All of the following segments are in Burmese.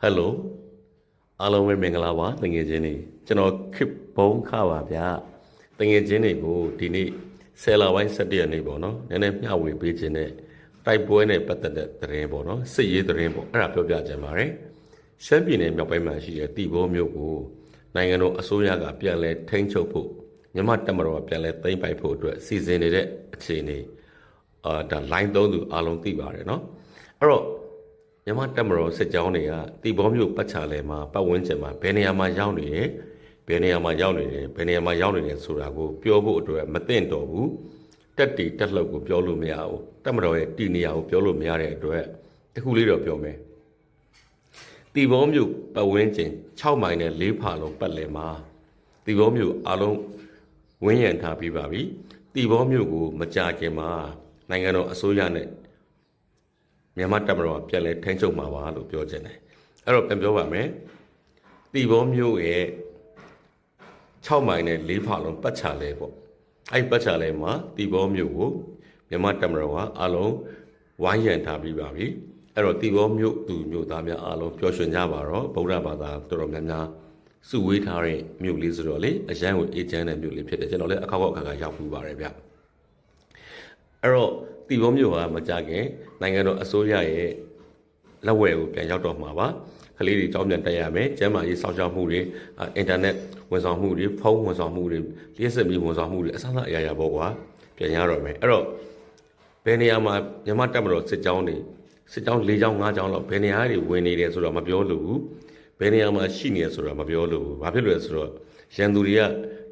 ဟယ်လိုအားလုံးပဲမင်္ဂလာပါတငယ်ချင်းတွေကျွန်တော်ခစ်ဘုံခပါဗျာတငယ်ချင်းတွေကိုဒီနေ့ဆယ်လပိုင်း17ရက်နေ့ပေါ့နော်နည်းနည်းမျှဝေပေးခြင်းနဲ့တိုက်ပွဲနဲ့ပတ်သက်တဲ့သတင်းပေါ့နော်စစ်ရေးသတင်းပေါ့အဲ့ဒါပြောပြခြင်းပါတယ်ရှမ်းပြည်နယ်မြောက်ပိုင်းမှာရှိတဲ့တီဘောမြို့ကိုနိုင်ငံတော်အစိုးရကပြန်လည်ထိန်းချုပ်ဖို့မြမတက်မတော်ကပြန်လည်သိမ်းပိုက်ဖို့အတွက်စီစဉ်နေတဲ့အခြေအနေအာဒါ line 3သူအားလုံးသိပါတယ်နော်အဲ့တော့ မြန်မာတက်မတော်စစ်ကြောင်းတွေကတီဘောမျိုးပတ်ချလဲမှာပတ်ဝန်းကျင်မှာဘယ်နေရာမှာရောက်နေတယ်ဘယ်နေရာမှာရောက်နေတယ်ဘယ်နေရာမှာရောက်နေတယ်ဆိုတာကိုပြောဖို့အတွက်မသင့်တော်ဘူးတက်တီတက်လှုပ်ကိုပြောလို့မရဘူးတက်မတော်ရဲ့တီနေရာကိုပြောလို့မရတဲ့အတွက်တခုလေးတော့ပြောမယ်တီဘောမျိုးပတ်ဝန်းကျင်6မိုင်နဲ့4ဖာလုံးပတ်လဲမှာတီဘောမျိုးအလုံးဝင်းရံထားပြီးပါပြီတီဘောမျိုးကိုမကြခင်မှာနိုင်ငံတော်အစိုးရနဲ့ မြန်မာတပ်မတော်ကပြန်လဲထိန်းချုပ်မှာပါလို့ပြောချင်တယ်အဲ့တော့ပြန်ပြောပါမယ်တီဘောမျိုးရဲ့6မိုင်နဲ့4ဖာလုံးပတ်ချလဲပေါ့အဲ့ပတ်ချလဲမှာတီဘောမျိုးကိုမြန်မာတပ်မတော်ကအလုံးဝိုင်းရံထားပြီးပါပြီအဲ့တော့တီဘောမျိုးသူမျိုးသားများအလုံးပျော်ရွှင်ကြပါတော့ဗုဒ္ဓဘာသာတော်တော်များများစုဝေးထားတဲ့မြို့လေးဆိုတော့လေအရန်ကိုအေးချမ်းတဲ့မြို့လေးဖြစ်တယ်ကျွန်တော်လည်းအခါခေါက်အခါခါရောက်ပြီးပါတယ်ဗျအဲ့တော့ တီဘောမျိုးကမကြခင်နိုင်ငံတော်အစိုးရရဲ့လက်ဝဲကိုပြန်ရောက်တော့မှာပါကလေးတွေကြောင်းပြန်တက်ရမယ်ကျန်းမာရေးစောင့်ရှောက်မှုတွေအာအင်တာနက်ဝန်ဆောင်မှုတွေဖုန်းဝန်ဆောင်မှုတွေလျှက်စစ်မီဝန်ဆောင်မှုတွေအစအစအရာရာပေါ့ကွာပြန်ရတော့မယ်အဲ့တော့ဘယ်နေရာမှာမြန်မာတက်မတော်စစ်ကြောင်းတွေစစ်ကြောင်း၄ကြောင်း၅ကြောင်းလောက်ဘယ်နေရာတွေဝင်နေတယ်ဆိုတော့မပြောလို့ဘူးဘယ်နေရာမှာရှိနေရဆိုတော့မပြောလို့ဘူးဘာဖြစ်လို့လဲဆိုတော့ရန်သူတွေက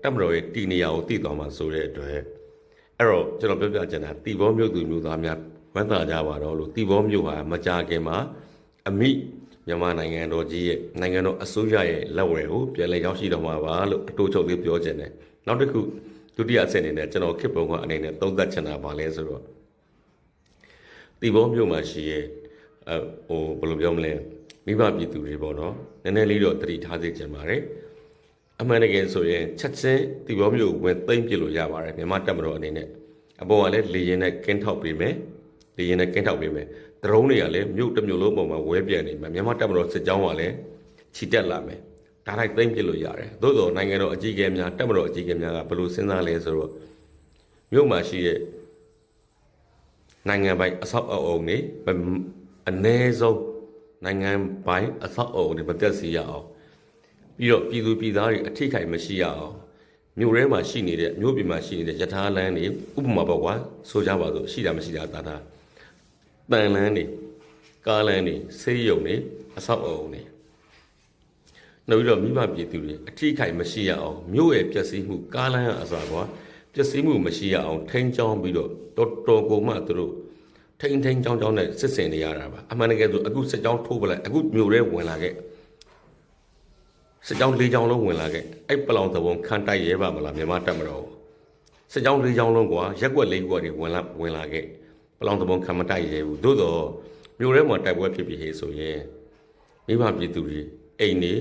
တက်မတော်ရဲ့တီနေရာကိုတည်သွားမှာဆိုတဲ့အတွက် အဲ့တော့ကျွန်တော်ပြောပြချင်တာတီဘောမြို့သူမြို့သားများဝမ်းသာကြပါတော့လို့တီဘောမြို့ဟာမကြခင်မှာအမိမြန်မာနိုင်ငံတော်ကြီးရဲ့နိုင်ငံတော်အစိုးရရဲ့လက်ဝဲကိုပြန်လည်ရောက်ရှိတော်မှာပါလို့အတူချုပ်လေးပြောချင်တယ်နောက်တစ်ခုဒုတိယအဆင့်အနေနဲ့ကျွန်တော်ခေတ်ပုံကအနေနဲ့သုံးသပ်ချင်တာပါလဲဆိုတော့တီဘောမြို့မှာရှိရဲ့အဟိုဘယ်လိုပြောမလဲမိဘပြည်သူတွေပေါ့နော်နည်းနည်းလေးတော့တတိထားစေချင်ပါတယ် အမှန်တကယ်ဆိုရင်ချက်ချင်းတီဘောမျိုးဝင်သိမ့်ပြလို့ရပါတယ်မြန်မာတပ်မတော်အနေနဲ့အပေါ်ကလည်းလေရင်နဲ့ကင်းထောက်ပေးမယ်လေရင်နဲ့ကင်းထောက်ပေးမယ်ဒရုန်းတွေကလည်းမြို့တစ်မြို့လုံးပုံမှာဝဲပြန်နေမယ်မြန်မာတပ်မတော်စစ်ကြောင်းကလည်းခြိတက်လာမယ်ဒါတိုင်းသိမ့်ပြလို့ရတယ်သို့တော်နိုင်ငံတော်အကြီးအကဲများတပ်မတော်အကြီးအကဲများကဘယ်လိုစဉ်းစားလဲဆိုတော့မြို့မှာရှိတဲ့နိုင်ငံပိုင်အဆောက်အအုံတွေအ ਨੇ ဆုံးနိုင်ငံပိုင်အဆောက်အအုံတွေမပြတ်စီရအောင် ပြီးတော့ပြည်သူပြည်သားတွေအထိခိုက်မရှိရအောင်မြို့ထဲမှာရှိနေတဲ့မြို့ပြင်မှာရှိနေတဲ့ယထာလန်းတွေဥပမာပေါ့ကွာဆိုကြပါစို့ရှိတာမရှိတာသာသာတန်လန်းတွေကားလန်းတွေဆေးရုံတွေအဆောက်အအုံတွေနောက်ပြီးတော့မိဘပြည်သူတွေအထိခိုက်မရှိရအောင်မြို့ရဲ့ပျက်စီးမှုကားလန်းအစားကွာပျက်စီးမှုမရှိရအောင်ထိန်းချောင်းပြီးတော့တော်တော်ကိုမှသူတို့ထိန်းထိန်းချောင်းချောင်းနဲ့စစ်စင်နေရတာပါအမှန်တကယ်ဆိုအခုစစ်ကြောင်းထိုးပလိုက်အခုမြို့ထဲဝင်လာခဲ့ စစ်ကြောင်း၄ကြောင်းလုံးဝင်လာခဲ့အဲ့ပလောင်သဘုံခန်းတိုက်ရဲပါမလားမြန်မာတပ်မတော်စစ်ကြောင်း၄ကြောင်းလုံးကွာရက်ွက်၄ကွက်တွေဝင်လာဝင်လာခဲ့ပလောင်သဘုံခန်းမတိုက်ရဲဘူးသို့တော့မြို့ထဲမှာတိုက်ပွဲဖြစ်ပြီးဟေးဆိုရင်မိဘပြည်သူတွေအိမ်တွေ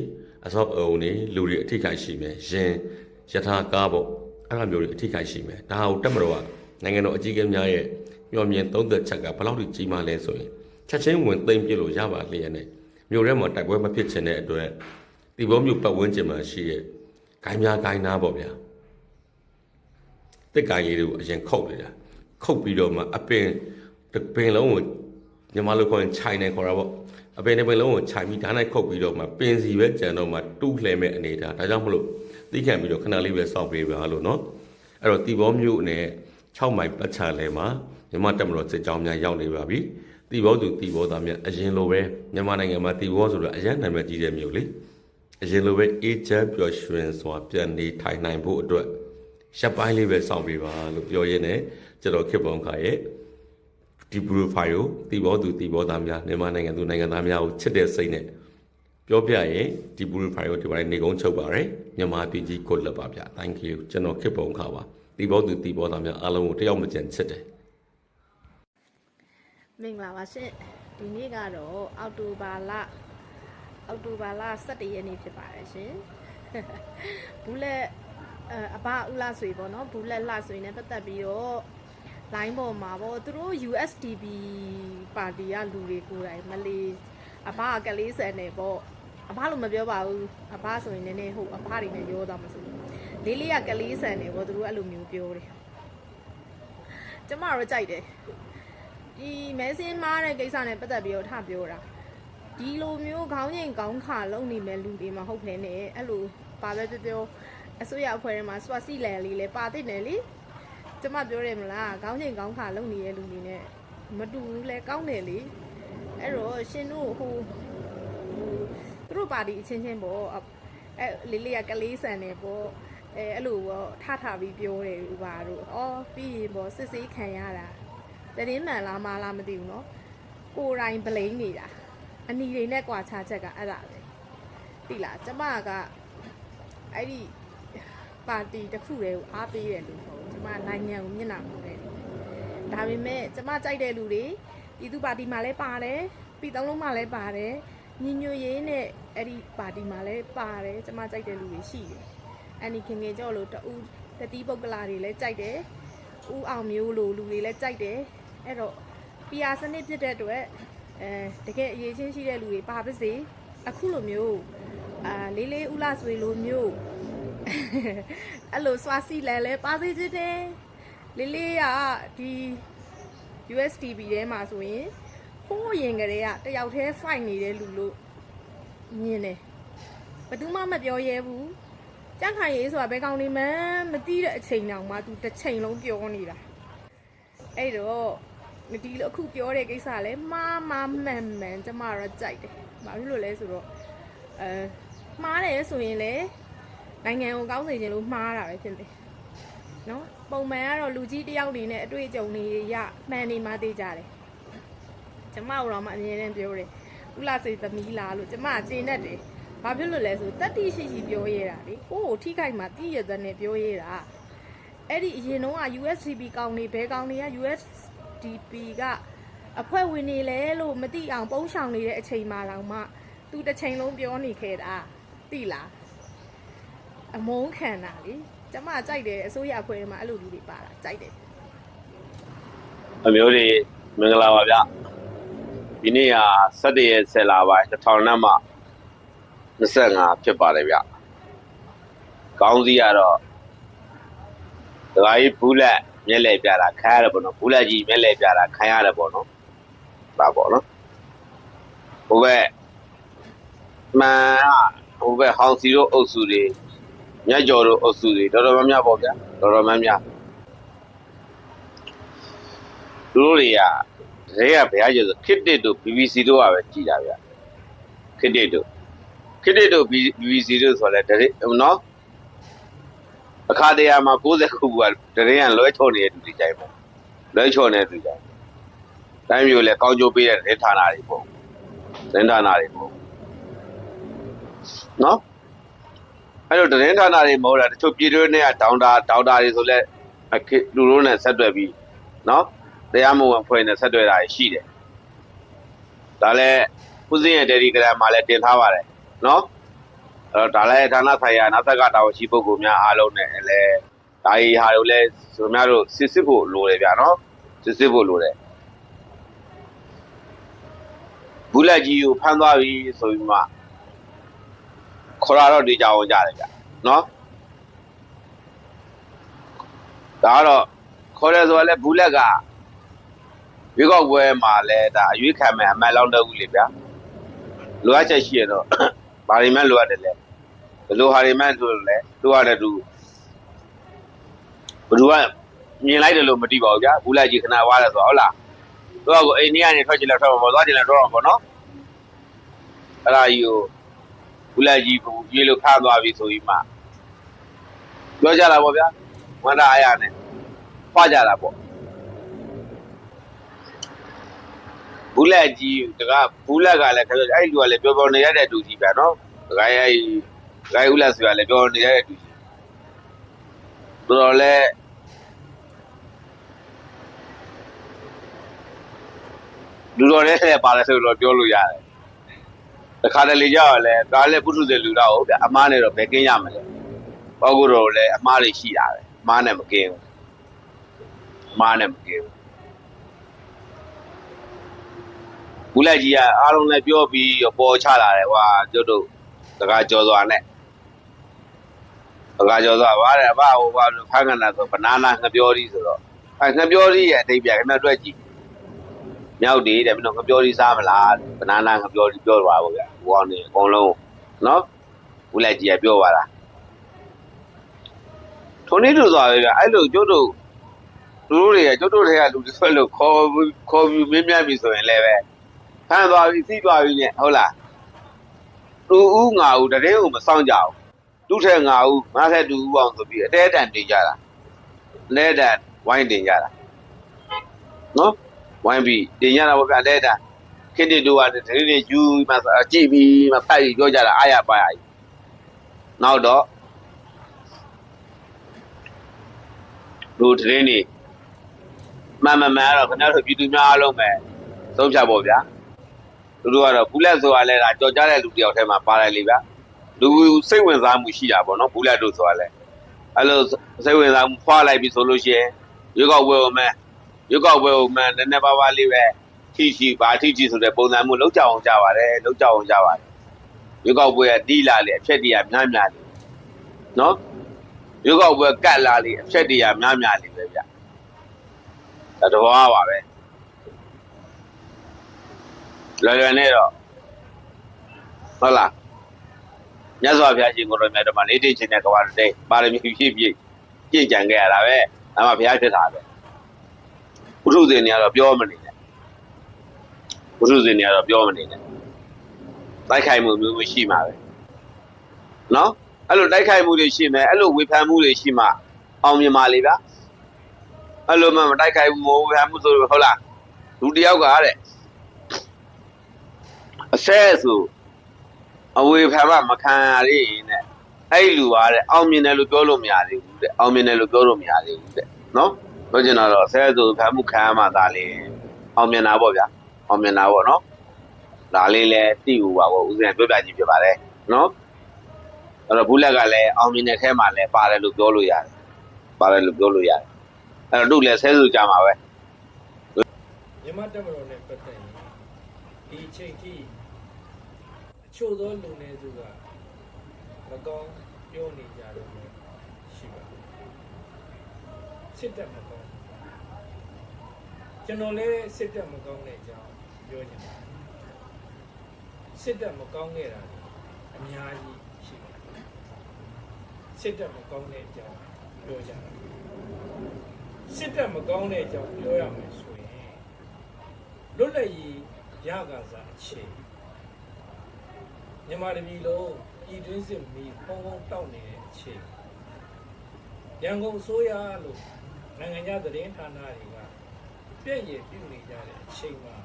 အစောက်အုံတွေလူတွေအထိခိုက်ရှိမယ်ရင်ယထာကားပေါ့အဲ့လိုမျိုးတွေအထိခိုက်ရှိမယ်ဒါဟာကိုတပ်မတော်ကနိုင်ငံတော်အကြီးအကဲများရဲ့မျှော်မြင်သုံးသက်ချက်ကဘယ်လောက်ထိကြီးမားလဲဆိုရင်ချက်ချင်းဝင်သိမ့်ပြလို့ရပါလျက်နဲ့မြို့ထဲမှာတိုက်ပွဲမဖြစ်ချင်တဲ့အတွက် ဒီဘောမျိုးပတ်ဝန်းကျင်မှာရှိရဲ့ဂိုင်းများဂိုင်းနာပေါ့ဗျာတက်ကိုင်းရည်တွေကိုအရင်ခုတ်နေတာခုတ်ပြီးတော့မှအပင်တစ်ပင်လုံးကိုညီမလိုခေါ်ရင်ခြိုင်နေခေါ်တာပေါ့အပင်တစ်ပင်လုံးကိုခြိုင်ပြီးဓာတ်နဲ့ခုတ်ပြီးတော့မှပင်စီပဲကြံတော့မှတူးလှဲမဲ့အနေထားဒါကြောင့်မလို့သိခံပြီးတော့ခဏလေးပဲစောင့်ပေးပါလို့နော်အဲ့တော့ဒီဘောမျိုးနဲ့6မိုင်ပတ်ချလဲမှာမြန်မာတက်မတော်စစ်ကြောင်းများရောက်နေပါပြီတီဘောသူတီဘောသားများအရင်လိုပဲမြန်မာနိုင်ငံမှာတီဘောဆိုတော့အရင်နာမည်ကြီးတဲ့မြို့လေ အရင်လိုပဲအေးချမ်းပျော်ရွှင်စွာပြန်နေထိုင်နိုင်ဖို့အတွက်ရပ်ပိုင်းလေးပဲစောင့်ပေးပါလို့ပြောရင်းနဲ့ကျွန်တော်ခေပုံခါရဲ့ဒီ profile ကိုတီဘောသူတီဘောသားများမြန်မာနိုင်ငံသူနိုင်ငံသားများကိုချစ်တဲ့စိတ်နဲ့ပြောပြရင်ဒီ profile ကိုဒီပိုင်းနေကုန်းချုပ်ပါရယ်မြန်မာပြည်ကြီးကိုလက်ပါဗျ thank you ကျွန်တော်ခေပုံခါပါတီဘောသူတီဘောသားများအားလုံးကိုတယောက်မကျန်ချစ်တယ်မင်္ဂလာပါရှင်ဒီနေ့ကတော့အောက်တိုဘာလ အောက်တိုဘာလ17ရက်နေ့ဖြစ်ပါတယ်ရှင်ဘူးလက်အအဘဥလာဆွေပေါ့နော်ဘူးလက်လှဆွေနဲ့ပတ်သက်ပြီးတော့ line ပေါ်မှာပေါ့သူတို့ USDP ပါတီကလူတွေကိုယ်တိုင်မလေးအဘကကလေးဆန်နေပေါ့အဘလို့မပြောပါဘူးအဘဆိုရင်နည်းနည်းဟုတ်အဘတွေနဲ့ရောသွားမှာဆိုလေးလေးကကလေးဆန်နေပေါ့သူတို့အဲ့လိုမျိုးပြောတယ်ကျမတို့ကြိုက်တယ်ဒီမဲစင်းမားတဲ့ကိစ္စနဲ့ပတ်သက်ပြီးတော့ထပြောတာ ဒီလိုမျိုးခေါင်းငိမ်ခေါင်းခါလုံနေမဲ့လူတွေမဟုတ်ဖ ೇನೆ အဲ့လိုပါပဲပြောပြောအစိုးရအဖွဲ့ထဲမှာစွာစီလန်လေးလဲပါတဲ့နယ်လीကျမပြောတယ်မလားခေါင်းငိမ်ခေါင်းခါလုံနေတဲ့လူတွေနဲ့မတူဘူးလဲကောင်းတယ်လေအဲ့တော့ရှင်တို့ဟိုဟိုသူတို့ပါတီအချင်းချင်းပေါ့အဲလေးလေးကကလေးဆန်နေပေါ့အဲအဲ့လိုပေါ့ထထပြီးပြောတယ်ဥပါတို့ဩပြီးရင်ပေါ့စစ်စေးခံရတာတရင်မှန်လားမလားမသိဘူးเนาะကိုယ်တိုင်ဗလိန်နေတာ အနီတွေနဲ့ကြွာချချက်ကအဲ့ဒါပဲတိလားကျမကအဲ့ဒီပါတီတစ်ခုတည်းကိုအားပေးတယ်လို့ပေါ့ကျမနိုင်ငံကိုမျက်နှာမူတယ်ဒါပေမဲ့ကျမကြိုက်တဲ့လူတွေပြည်သူပါတီမှာလည်းပါတယ်ပြည်သုံးလုံးမှာလည်းပါတယ်ညီညွတ်ရေးနဲ့အဲ့ဒီပါတီမှာလည်းပါတယ်ကျမကြိုက်တဲ့လူတွေရှိတယ်အန်နီခင်ငယ်ကြော့လို့တူတတိပုဂ္ဂလာတွေလည်းကြိုက်တယ်ဦးအောင်မျိုးလိုလူတွေလည်းကြိုက်တယ်အဲ့တော့ PR စနစ်ဖြစ်တဲ့အတွက် အဲတကယ်အရေးချင်းရှိတဲ့လူတွေပါပါစေအခုလိုမျိုးအာလေးလေးဥလာဆွေလိုမျိုးအဲ့လိုစွာစီလဲလဲပါစေချင်တယ်လေးလေးကဒီ USDB ထဲမှာဆိုရင်ဟိုးရင်ကလေးကတယောက်တည်း fight နေတဲ့လူလို့မြင်တယ်ဘယ်သူမှမပြောရဲဘူးကြန့်ခိုင်ရေးဆိုတာဘယ်ကောင်နေမှန်းမသိတဲ့အချိန်တောင်မှ तू တစ်ချိန်လုံးပြောနေတာအဲ့တော့ ဒီလိုအခုပြောတဲ့ကိစ္စလဲမှားမှားမှန်မှန်ကျမတော့ကြိုက်တယ်။ဘာဖြစ်လို့လဲဆိုတော့အဲမှားတယ်ဆိုရင်လေနိုင်ငံကိုကောင်းစေချင်လို့မှားတာပဲဖြစ်တယ်။နော်ပုံမှန်ကတော့လူကြီးတယောက်နေနဲ့အတွေ့အကြုံတွေရမှန်နေမှသိကြတယ်။ကျမတို့တော့မှအမြဲတမ်းပြောတယ်။ဥလာစေသမီးလားလို့ကျမကျေနပ်တယ်။ဘာဖြစ်လို့လဲဆိုတတိရှိရှိပြောရတာလေ။ကိုယ့်ကိုထိခိုက်မှတည်ရတဲ့နဲ့ပြောရတာ။အဲ့ဒီအရင်တုန်းက USDP ကောင်းနေဘဲကောင်းနေက USDP ကအဖွဲ့ဝင်နေလဲလို့မသိအောင်ပုံးဆောင်နေတဲ့အချိန်မှလောင်မှသူတစ်ချိန်လုံးပြောနေခဲ့တာသိလားအမုန်းခံတာလေကျမကြိုက်တယ်အစိုးရအဖွဲ့ထဲမှာအဲ့လိုလူတွေပါတာကြိုက်တယ်အမျိုးတွေမင်္ဂလာပါဗျဒီနေ့ဟာ17ရက်10လပိုင်း2000နဲ့မှ25ဖြစ်ပါတယ်ဗျကောင်းစီကတော့ဒကာကြီးဘူးလက် မျက်လဲပြတာခံရတယ်ပေါ့နော်ဘူးလက်ကြီးမျက်လဲပြတာခံရတယ်ပေါ့နော်ဒါပေါ့နော်ဟိုဘက်မှန်ကဟိုဘက်ဟောင်စီတို့အုပ်စုတွေမြတ်ကျော်တို့အုပ်စုတွေတော်တော်များများပေါ့ဗျာတော်တော်များများသူတို့တွေကတကယ်ကဘယ်ရကျဆိုခစ်တစ်တို့ BBC တို့ကပဲကြည်တာဗျခစ်တစ်တို့ခစ်တစ်တို့ BBC တို့ဆိုလဲတကယ်နော် အခါတရမှာ60ခုကတကယ်ကလွဲချော်နေတဲ့လူတွေကြိုက်ပေါ့လွဲချော်နေတဲ့လူကြိုက်တိုင်းမျိုးလဲကောင်းကျိုးပေးတဲ့ဒေသနာတွေပေါ့ဒေသနာတွေပေါ့နော်အဲ့လိုဒေသနာတွေမဟုတ်လားတချို့ပြည်တွင်းတွေကဒေါင်တာဒေါင်တာတွေဆိုလဲအခက်လူတို့နဲ့ဆက်တွဲပြီးနော်တရားမဝင်ဖွဲ့နဲ့ဆက်တွေ့တာရှိတယ်။ဒါလည်းကုစင်းရဲ့ Telegram မှာလည်းတင်ထားပါတယ်နော်။အဲ့တော့ ဒါလည်းဌာနဆိုင်ရာနောက်ဆက်ကတာဝန်ရှိပုဂ္ဂိုလ်များအားလုံးနဲ့လည်းဒါကြီးဟာတို့လည်းဆိုများတို့စစ်စစ်ဖို့လိုတယ်ဗျာနော်။စစ်စစ်ဖို့လိုတယ်။ဘူးလက်ကြီးကိုဖမ်းသွားပြီဆိုပြီးမှခေါ်လာတော့ဒီကြောင်ကြတယ်ဗျာနော်။ဒါကတော့ခေါ်တယ်ဆိုတော့လည်းဘူးလက်ကရွေးကောက်ပွဲမှာလည်းဒါအရွေးခံမဲ့အမှန်လောက်တော့ဘူးလေဗျာလိုအပ်ချက်ရှိရတော့ ဘာတွေမှလိုအပ်တယ်လဲဘယ်လိုဟာတွေမှဆိုလို့လဲသူကလည်းသူဘယ်သူကမြင်လိုက်တယ်လို့မသိပါဘူးဗျာဘူးလိုက်ကြီးခဏဝါတယ်ဆိုတော့ဟုတ်လားသူကကိုအိန္ဒိယနေထွက်ချင်လဲထွက်မှာပေါ့သွားချင်လဲတော့မှာပေါ့နော်အဲ့ဒါကြီးကိုဘူးလိုက်ကြီးကိုရွေးလို့ခါသွားပြီဆိုပြီးမှပြောကြတာပေါ့ဗျာဝန္တာအားရနဲ့ဖွာကြတာပေါ့ ဘူးလက်ကြီးတကဘူးလက်ကလည်းခက်အဲ့လူကလည်းပြောပြောနေရတဲ့တူကြီးပဲနော်တကယ်အဲ့တကယ်ဦးလက်ဆိုတာလည်းပြောနေရတဲ့တူကြီးတော်တော်လည်းလူတော်လည်းလည်းပါလဲဆိုတော့ပြောလို့ရတယ်တခါတလေကြောက်လဲဒါလည်းပုထုဇဉ်လူတော့ဟုတ်ဗျအမားနဲ့တော့ဘယ်ကင်းရမလဲပေါက်ကတော့လည်းအမားတွေရှိတာပဲအမားနဲ့မကင်းဘူးအမားနဲ့မကင်းဘူး ဘူးလက်ကြီးကအားလုံးလည်းပြောပြီးပေါ်ချလာတယ်ကွာကျုပ်တို့စကားကြောစွာနဲ့စကားကြောစွာဗါတယ်ဗါဟိုဘာလို့ဖန်ခနာဆိုဘနာနာငပြောဒီဆိုတော့အဲငပြောဒီရဲ့အတိတ်ပြခင်ဗျတွေ့ကြည့်မြောက်ဒီတဲ့မင်းတို့ငပြောဒီစားမလားဘနာနာငပြောဒီပြောသွားပါဗျာဟိုအောင်နေအကုန်လုံးနော်ဘူးလက်ကြီးကပြောသွားတာထုံနေတူသွားပဲဗျအဲ့လိုကျုပ်တို့လူတို့တွေကကျုပ်တို့တွေကလူတွေဆွဲလို့ခေါ်ခေါ်ပြီးမင်းမြတ်ပြီဆိုရင်လည်းပဲဖ မ်းသွားပြီစီးသွားပြီနဲ့ဟုတ်လားတူဦးငါဦးတတဲ့ကိုမဆောင်ကြဘူးတူထဲငါဦးငါထဲတူဦးအောင်ဆိုပြီးအတဲတန်တင်ကြတာလဲတန်ဝိုင်းတင်ကြတာနော်ဝိုင်းပြီးတင်ကြတာပေါ့ဗျလဲတန်ခင်တိတူကတတိတွေယူမှကြည့်ပြီးမှဖတ်ပြီးပြောကြတာအားရပါရကြီးနောက်တော့လူတရင်နေမမမန်တော့ခင်ဗျားတို့ပြည်သူများအားလုံးပဲသုံးဖြတ်ပေါ့ဗျာ သူတို့ကတော့ဘူးလက်ဆိုတာလဲဒါကြော်ကြတဲ့လူတယောက်ထဲမှာပါတယ်လေဗျာလူစိတ်ဝင်စားမှုရှိတာပေါ့နော်ဘူးလက်တို့ဆိုတာလဲအဲ့လိုစိတ်ဝင်စားမှုဖွာလိုက်ပြီဆိုလို့ရှိရင်ရွေးကောက်ပွဲကိုမဲရွေးကောက်ပွဲကိုမဲနည်းနည်းပါးပါးလေးပဲထိရှိပါထိရှိဆိုတဲ့ပုံစံမျိုးလောက်ကြအောင်ကြပါတယ်လောက်ကြအောင်ကြပါတယ်ရွေးကောက်ပွဲကတီးလာလေအဖြက်တရများများလေနော်ရွေးကောက်ပွဲကတ်လာလေအဖြက်တရများများလေပဲဗျဒါတော့ပါပဲ လွယ်လွယ်နဲ့တော့ဟုတ်လားမြတ်စွာဘုရားရှင်ကိုယ်တော်မြတ်တော်မှာနေတိတ်ခြင်းတဲ့ကဘာတဲ့ပါရမီဖြည့်ဖြည့်ပြည့်ကြံခဲ့ရတာပဲဒါမှဘုရားဖြစ်တာပဲဘုရုဇင်တွေကတော့ပြောမနေနဲ့ဘုရုဇင်တွေကတော့ပြောမနေနဲ့တိုက်ခိုက်မှုမျိုးမျိုးရှိမှာပဲနော်အဲ့လိုတိုက်ခိုက်မှုတွေရှိမယ်အဲ့လိုဝေဖန်မှုတွေရှိမှအောင်မြင်ပါလေဗျာအဲ့လိုမှမတိုက်ခိုက်ဘူးဝေဖန်မှုဆိုလို့ဟုတ်လားလူတစ်ယောက်ကတဲ့ အဆက်ဆိုအဝေဖန်မှမခံရသေးရင်တဲ့အဲ့ဒီလူပါတဲ့အောင်မြင်တယ်လို့ပြောလို့မရသေးဘူးတဲ့အောင်မြင်တယ်လို့ပြောလို့မရသေးဘူးတဲ့နော်ပြောချင်တာတော့အဆက်ဆိုဖန်မှုခံရမှသာလေအောင်မြင်တာပေါ့ဗျာအောင်မြင်တာပေါ့နော်ဒါလေးလဲသိဘူးပါဘောဦးဇင်ပြောပြကြည့်ပြပါတယ်နော်အဲ့တော့ဘူးလက်ကလည်းအောင်မြင်တဲ့ထဲမှာလည်းပါတယ်လို့ပြောလို့ရတယ်ပါတယ်လို့ပြောလို့ရတယ်အဲ့တော့တို့လည်းဆဲဆိုကြမှာပဲမြန်မာတက်မတော်နဲ့ပတ်သက်ရင်ဒီအချိန်ထိအ ချို့သောလူငယ်စုကမကောင်းပြောနေကြတယ်လို့ရှိပါတယ်စစ်တပ်မကောင်းကျွန်တော်လည်းစစ်တပ်မကောင်းတဲ့အကြောင်းပြောချင်ပါတယ်စစ်တပ်မကောင်းခဲ့တာတွေအများကြီးရှိပါတယ်စစ်တပ်မကောင်းတဲ့အကြောင်းပြောကြတာစစ်တပ်မကောင်းတဲ့အကြောင်းပြောရမယ်ဆိုရင်လွတ်လပ်ရေးရကာစားအခြေ မြန်မာတပြည်လုံးပြည်တွင်းစစ်မီဖုံဖုံတောက်နေတဲ့အခြေရန်ကုန်အစိုးရလို့နိုင်ငံခြားသတင်းဌာနတွေကပြည့်ရည်ပြုနေကြတဲ့အချိန်မှာ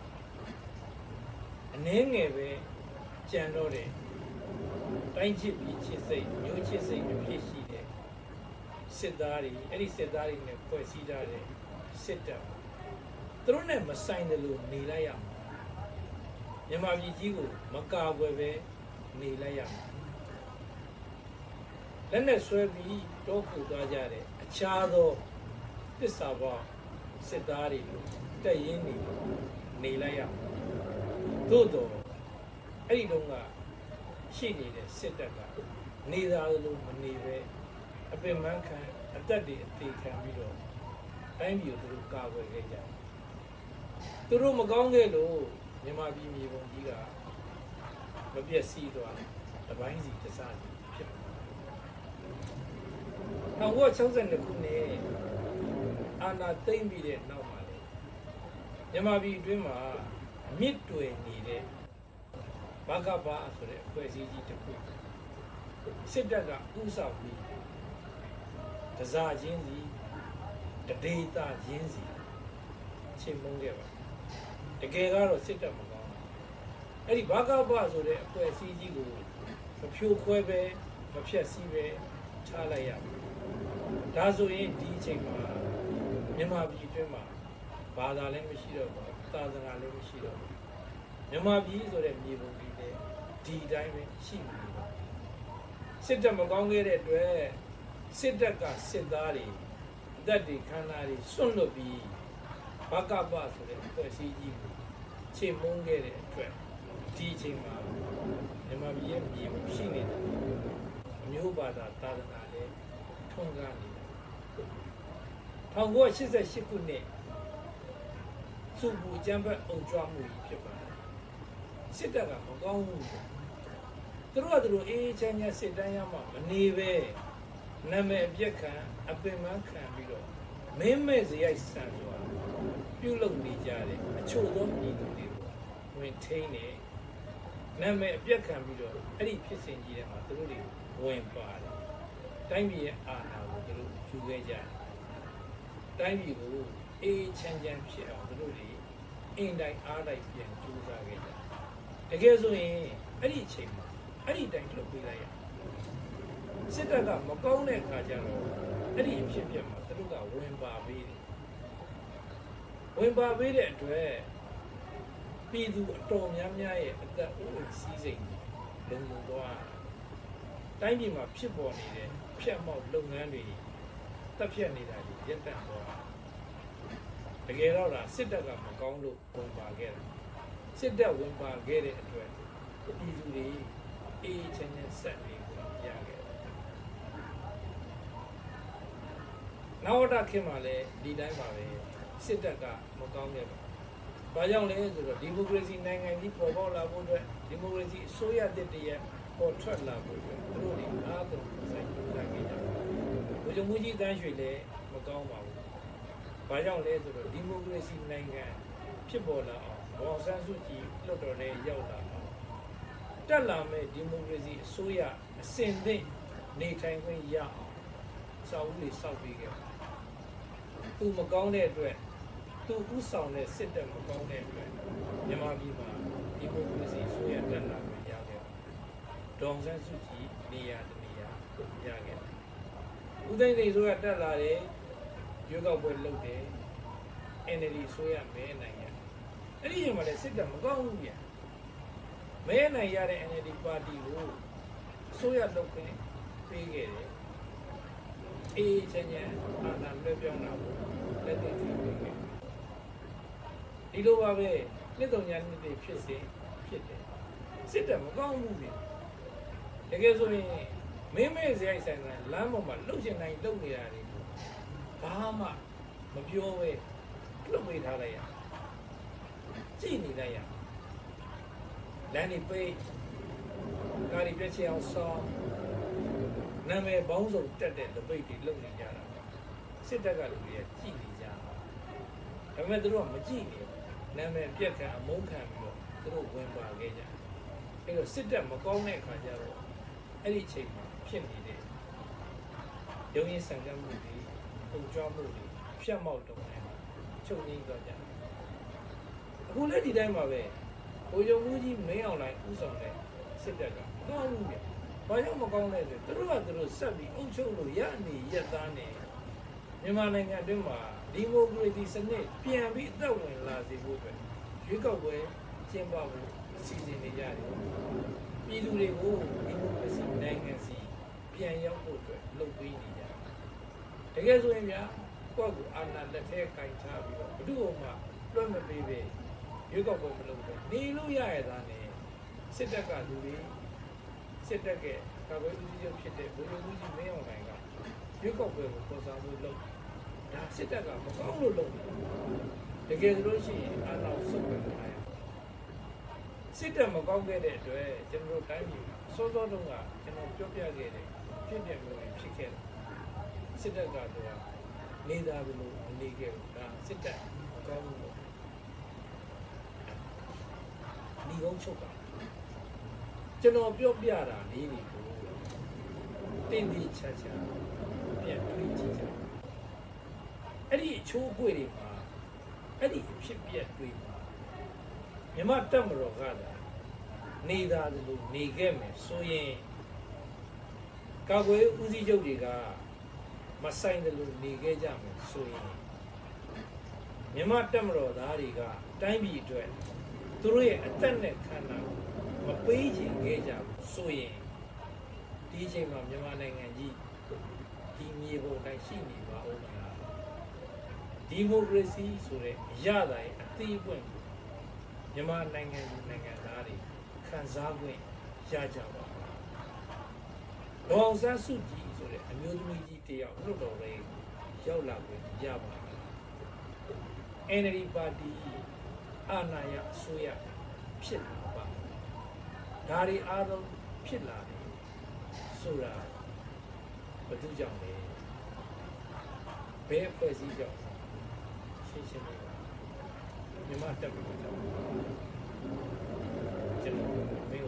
အနည်းငယ်ပဲကြံတော့တဲ့တိုင်းချစ်ပြီးချစ်စိတ်မျိုးချစ်စိတ်အဖြစ်ရှိတဲ့စစ်သားတွေအဲ့ဒီစစ်သားတွေနဲ့ဖွဲ့စည်းကြတဲ့စစ်တပ်သူတို့နဲ့မဆိုင်တယ်လို့နေလိုက်ရမှာမြန်မာပြည်ကြီးကိုမကာကွယ်ပဲ နေလိုက်ရမှာလက်နဲ့ဆွဲပြီးတောခုသွားကြတဲ့အခြားသောတစ္ဆာဘောစစ်သားတွေလို့တက်ရင်းနေလို့နေလိုက်ရမှာသို့တော့အဲ့ဒီတုန်းကရှိနေတဲ့စစ်တပ်ကနေသားလို့မနေပဲအပင်မခံအသက်တွေအသေးခံပြီးတော့တိုင်းပြည်ကိုသူတို့ကာကွယ်ခဲ့ကြတယ်သူတို့မကောင်းခဲ့လို့မြန်မာပြည်မြေပုံကြီးကမ ပြည့်စည်သွားတယ်တပိုင်းစီတစားစီဖြစ်သွားတယ်1962ခုနှစ်အာနာသိမ့်ပြီးတဲ့နောက်မှာလေမြန်မာပြည်အတွင်းမှာအမြင့်တွယ်နေတဲ့ဘဂဘာဆိုတဲ့အဖွဲ့အစည်းကြီးတစ်ခုစစ်တပ်ကဥဆောင်ပြီးတစားချင်းစီတဒေတာချင်းစီချိန်မုန်းခဲ့ပါတကယ်ကတော့စစ်တပ်မကောင်းဘူး အဲ့ဒီဘာကဘဆိုတဲ့အဖွဲ့အစည်းကြီးကိုမဖြိုခွဲပဲမဖြက်စီးပဲထားလိုက်ရမယ်ဒါဆိုရင်ဒီအချိန်မှာမြန်မာပြည်အတွင်းမှာဘာသာလည်းမရှိတော့ဘူးသာသနာလည်းမရှိတော့ဘူးမြန်မာပြည်ဆိုတဲ့မြေပုံကြီးလည်းဒီအတိုင်းပဲရှိနေတယ်စစ်တပ်မကောင်းခဲ့တဲ့အတွက်စစ်တပ်ကစစ်သားတွေအသက်တွေခန္ဓာတွေစွန့်လွတ်ပြီးဘကပဆိုတဲ့ဖွဲ့စည်းကြီးကိုချချိန်မုန်းခဲ့တဲ့အတွက် ဒီအချိန်မှာမြန်မာပြည်ရဲ့ပြည်မှုရှိနေတယ်အမျိုးဘာသာသာသနာလည်းထွန်းကားနေတယ်1988ခုနှစ်စုပူကျမ်းဖတ်အုံကြွမှုကြီးဖြစ်ပါတယ်စစ်တပ်ကမကောင်းဘူးသူတို့ကသူတို့အေးအေးချမ်းချမ်းစစ်တမ်းရမှမနေပဲနာမည်အပြက်ခံအပင်ပန်းခံပြီးတော့မင်းမဲ့စရိုက်ဆန်စွာပြုလုပ်နေကြတယ်အချို့သောပြည်သူတွေကိုဝင်ထိန်းနေ နာမည်အပြက်ခံပြီးတော့အဲ့ဒီဖြစ်စဉ်ကြီးထဲမှာသူတို့တွေဝင်ပါတယ်တိုင်းပြည်ရဲ့အာဏာကိုသူတို့ယူခဲ့ကြတယ်တိုင်းပြည်ကိုအေးချမ်းချမ်းဖြစ်အောင်သူတို့တွေအင်တိုင်းအားတိုင်းပြန်ကြိုးစားခဲ့ကြတယ်တကယ်ဆိုရင်အဲ့ဒီအချိန်မှာအဲ့ဒီတိုင်းလွတ်ပေးလိုက်ရစစ်တပ်ကမကောင်းတဲ့ခါကျတော့အဲ့ဒီအဖြစ်အပျက်မှာသူတို့ကဝင်ပါပေးတယ်ဝင်ပါပေးတဲ့အတွက် ပြည်သူအတော်များများရဲ့အသက်အိုးအိမ်စီးစိမ်တွေလုံလုံသွားတိုင်းပြည်မှာဖြစ်ပေါ်နေတဲ့ဖြတ်မောက်လုပ်ငန်းတွေတက်ဖြတ်နေတာတွေရပ်တန့်သွားတကယ်တော့လားစစ်တပ်ကမကောင်းလို့ဝင်ပါခဲ့တာစစ်တပ်ဝင်ပါခဲ့တဲ့အတွက်ပြည်သူတွေအေးချမ်းချမ်းဆက်နေကြရခဲ့တယ်နောက်တော့ခင်မှာလည်းဒီတိုင်းပါပဲစစ်တပ်ကမကောင်းခဲ့ပါ ဘူးဘာကြောင့်လဲဆိုတော့ဒီမိုကရေစီနိုင်ငံကြီးပေါ်ပေါက်လာဖို့အတွက်ဒီမိုကရေစီအစိုးရတစ်တည်းပေါ်ထွက်လာဖို့အတွက်သူတို့တွေအားလုံးစိုက်ကြိုးစားခဲ့ကြတယ်။ဘုရားမူကြီးတန်းရွှေလည်းမကောင်းပါဘူး။ဘာကြောင့်လဲဆိုတော့ဒီမိုကရေစီနိုင်ငံဖြစ်ပေါ်လာအောင်ဘောင်ဆန်းစုကြည်လွတ်တော်နဲ့ရောက်လာအောင်တက်လာမဲ့ဒီမိုကရေစီအစိုးရအစဉ်သင့်နေထိုင်ခွင့်ရအောင်စာအုပ်တွေစောက်ပေးခဲ့ပါတယ်။သူမကောင်းတဲ့အတွက် သူဥဆောင်တဲ့စစ်တပ်မကောင်းတဲ့အတွက်မြန်မာပြည်မှာဒီမိုကရေစီအစိုးရတက်လာခွင့်ရခဲ့ပါတယ်။ဒေါန်ဆန်းစုကြည်နေရာတနေရာရခဲ့တယ်။ဦးသိန်းစိန်ဆိုရတက်လာတယ်ရွေးကောက်ပွဲလုပ်တယ် NLD ဆိုရမဲနိုင်ရတယ်။အဲ့ဒီချိန်မှာလည်းစစ်တပ်မကောင်းဘူးဗျ။မဲနိုင်ရတဲ့ NLD ပါတီကိုအစိုးရလုပ်ခွင့်ပေးခဲ့တယ်။အေးချမ်းချမ်းအာဏာလွှဲပြောင်းတာကိုလက်သိသိပေးခဲ့တယ်။ ဒီလိုပါပဲနှစ်တုံညာနှစ်တွေဖြစ်စေဖြစ်တယ်။စစ်တပ်မကောင်းဘူးဗျ။တကယ်ဆိုရင်မင်းမဲစရိုက်ဆိုင်ဆိုင်လမ်းပေါ်မှာလှုပ်ရှင်နိုင်လှုပ်နေတာတွေကိုဘာမှမပြောပဲလွတ်ပေးထားလိုက်ရကြည့်နေလိုက်ရလမ်းနေပိတ်ကားဒီပြည့်ချအောင်ဆောင်းနာမည်ပေါင်းစုံတက်တဲ့တပိတ်တွေလုံနေကြတာစစ်တပ်ကလူတွေကကြည့်နေကြတာဒါပေမဲ့သူတို့ကမကြည့်နေဘူး နာမည်ပြက်ခံအမုန်းခံပြီးတော့သူတို့ဝင်ပါခဲ့ကြတယ်အဲတော့စစ်တပ်မကောင်းတဲ့အခါကျတော့အဲ့ဒီအချိန်မှာဖြစ်နေတဲ့ရုံးရင်ဆန်ကမ်းမှုတွေပုံကြွားမှုတွေဖြတ်မောက်တုံးတယ်ချုပ်ငိမ့်သွားကြတယ်အခုလည်းဒီတိုင်းပါပဲဘိုးချုပ်မှုကြီးမင်းအောင်လိုင်းဥဆောင်တဲ့စစ်တပ်ကမကောင်းဘူးဗျဘာကြောင့်မကောင်းလဲဆိုသူတို့ကသူတို့ဆက်ပြီးအုပ်ချုပ်လို့ရနေရက်သားနေမြန်မာနိုင်ငံအတွင်းမှာ ဒီမိုကရေစီစနစ်ပြန်ပြီးအသက်ဝင်လာစေဖို့အတွက်ရွေးကောက်ပွဲကျင်းပဖို့အစီအစဉ်နေကြတယ်ပြည်သူတွေကိုဒီမိုကရေစီနိုင်ငံစီပြန်ရောက်ဖို့အတွက်လုပ်ပေးနေကြတယ်တကယ်ဆိုရင်ဗျာကိုယ့်ကိုအာဏာလက်ထဲကင်ချပြီးတော့ဘု து ့မှလွှတ်မပေးပဲရွေးကောက်ပွဲမလုပ်ပဲနေလို့ရရတာနဲ့စစ်တပ်ကလူတွေစစ်တပ်ကကာကွယ်ဦးစီးချုပ်ဖြစ်တဲ့ဘုရင်ဦးကြီးမင်းအောင်လှိုင်ကရွေးကောက်ပွဲကိုပေါ်ဆောင်မှုလုပ် ဒါစစ်တပ်ကမကောင်းလို့လုပ်တယ်တကယ်ဆိုလို့ရှိရင်အာဏာကိုဆုတ်ပြန်လာရစစ်တပ်မကောင်းခဲ့တဲ့အတွက်ကျွန်တော်တို့တိုင်းပြည်မှာစောစောတုန်းကကျွန်တော်ပြောပြခဲ့တဲ့ဖြစ်ပြမှုတွေဖြစ်ခဲ့တယ်စစ်တပ်ကတော့နေသားဘလို့မနေခဲ့ဘူးဒါစစ်တပ်မကောင်းဘူးလို့ဒီကုန်းချုပ်တာကျွန်တော်ပြောပြတာလေးတွေကိုတင်းတင်းချာချာပြန်တွေးကြည့်ကြ အဲ့ဒီအချိုးအကွေတွေမှာအဲ့ဒီအဖြစ်ပြက်တွေမှာမြမတက်မတော်ကသာနေသားလို့နေခဲ့မယ်ဆိုရင်ကာကွယ်ဦးစီးချုပ်တွေကမဆိုင်တယ်လို့နေခဲ့ကြမယ်ဆိုရင်မြမတက်မတော်သားတွေကတိုင်းပြည်အတွက်သူတို့ရဲ့အသက်နဲ့ခန္ဓာကိုမပေးချင်ခဲ့ကြဘူးဆိုရင်ဒီအချိန်မှာမြန်မာနိုင်ငံကြီးဒီမြေပေါ်တိုင်းရှိနေပါဦးမလား ဒီမိုကရေစီဆိုတဲ့အရသာရဲ့အသေးအပွင့်မြမြန်မာနိုင်ငံလူနိုင်ငံသားတွေခံစား권ရကြပါလားဒေါအောင်ဆန်းစုကြည်ဆိုတဲ့အမျိုးသမီးကြီးတယောက်လွတ်တော်လေးရောက်လာ권ရပါလား NLD ပါတီအာဏာရအစိုးရဖြစ်လာပါဒါတွေအားလုံးဖြစ်လာတယ်ဆိုတာဘယ်သူကြောင့်လဲဘယ်အဖွဲ့အစည်းကြောင့်လဲ ရှင်းရှင်းလေးမြန်မာတက်ပြီးတော့ကျွန်တော်မင်း